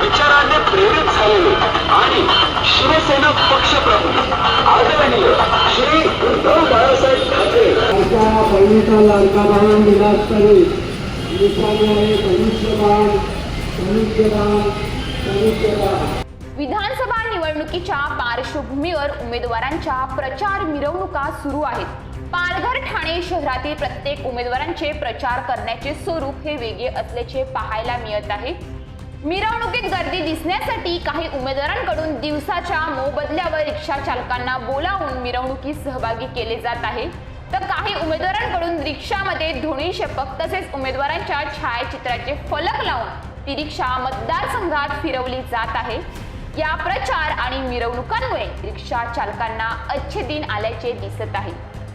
विचाराने प्रेरित झालेले आणि शिवसेना पक्षप्रमुख आदरणीय श्री उद्धव बाळासाहेब ठाकरे. बहिणीचा लाडका भाऊ विलास करे भविष्यवान भविष्यवान भविष्यवान विधानसभा निवडणुकीच्या पार्श्वभूमीवर उमेदवारांच्या प्रचार मिरवणुका सुरू आहेत. पालघर ठाणे शहरातील प्रत्येक उमेदवारांचे प्रचार करण्याचे स्वरूप हे वेगळे असल्याचे पाहायला मिळत आहे. मिरवणुकीत गर्दी दिसण्यासाठी काही उमेदवारांकडून दिवसाच्या मोबदल्यावर रिक्षा चालकांना बोलावून मिरवणुकीत सहभागी केले जात आहे. तर काही उमेदवारांकडून रिक्षामध्ये ध्वनी शपक तसेच उमेदवारांच्या छायाचित्राचे फलक लावून ती रिक्षा मतदारसंघात फिरवली जात आहे. या प्रचार आणि मिरवणुकांमुळे रिक्षा चालकांना अच्छे दिन आल्याचे दिसत आहे.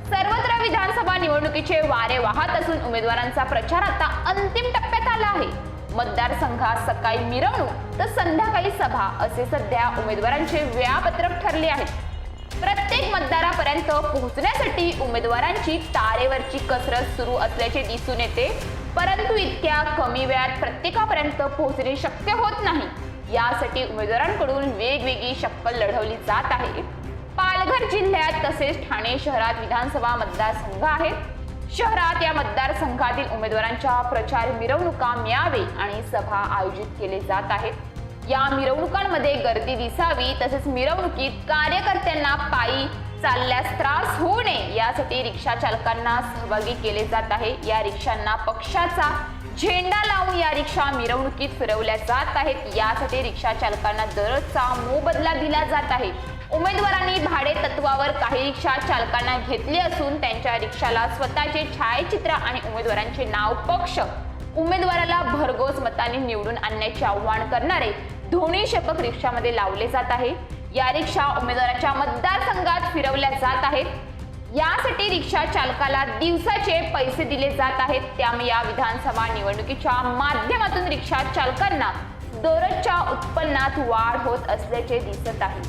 सर्वत्र विधानसभा निवडणुकीचे वारे वाहत असून उमेदवारांचा प्रचार आता अंतिम टप्प्यात आला आहे. मतदारसंघात सकाळी मिरवणूक तर संध्याकाळी सभा असे सध्या उमेदवारांचे वेळापत्रक ठरले आहे. प्रत्येक मतदारापर्यंत पोहोचण्यासाठी उमेदवारांची तारेवरची कसरत सुरू असल्याचे दिसून येते. परंतु इतक्या कमी वेळात प्रत्येकापर्यंत पोहोचणे शक्य होत नाही. यासाठी उमेदवारांकडून वेगवेगळी शक्कल लढवली जात आहे. पालघर जिल्ह्यात तसेच ठाणे शहरात विधानसभा मतदारसंघ आहेत शहरात या मतदारसंघातील उमेदवारांच्या प्रचार मिरवणुका मिळावे आणि सभा आयोजित केले जात आहेत. या मिरवणुकांमध्ये गर्दी दिसावी तसेच मिरवणुकीत कार्यकर्त्यांना पायी चालल्यास त्रास होऊ नये. यासाठी रिक्षा चालकांना सहभागी केले जात आहे. या रिक्षांना पक्षाचा झेंडा लावून या रिक्षा मिरवणुकीत फिरवल्या जात आहेत. यासाठी रिक्षा चालकांना दरचा मोबदला दिला जात आहे. उमेदवारांनी भाडे तत्वावर काही रिक्षा चालकांना घेतले असून त्यांच्या रिक्षाला स्वतःचे छायाचित्र आणि उमेदवारांचे नाव पक्ष उमेदवाराला भरघोस मताने निवडून आणण्याचे आव्हान करणारे दोन्ही शपक रिक्षामध्ये लावले जात आहे. या रिक्षा उमेदवाराच्या मतदारसंघात फिरवल्या जात आहेत. यासाठी रिक्षा चालकाला दिवसाचे पैसे दिले जात आहेत. त्यामुळे या विधानसभा निवडणुकीच्या माध्यमातून रिक्षा चालकांना दररोजच्या उत्पन्नात वाढ होत असल्याचे दिसत आहे.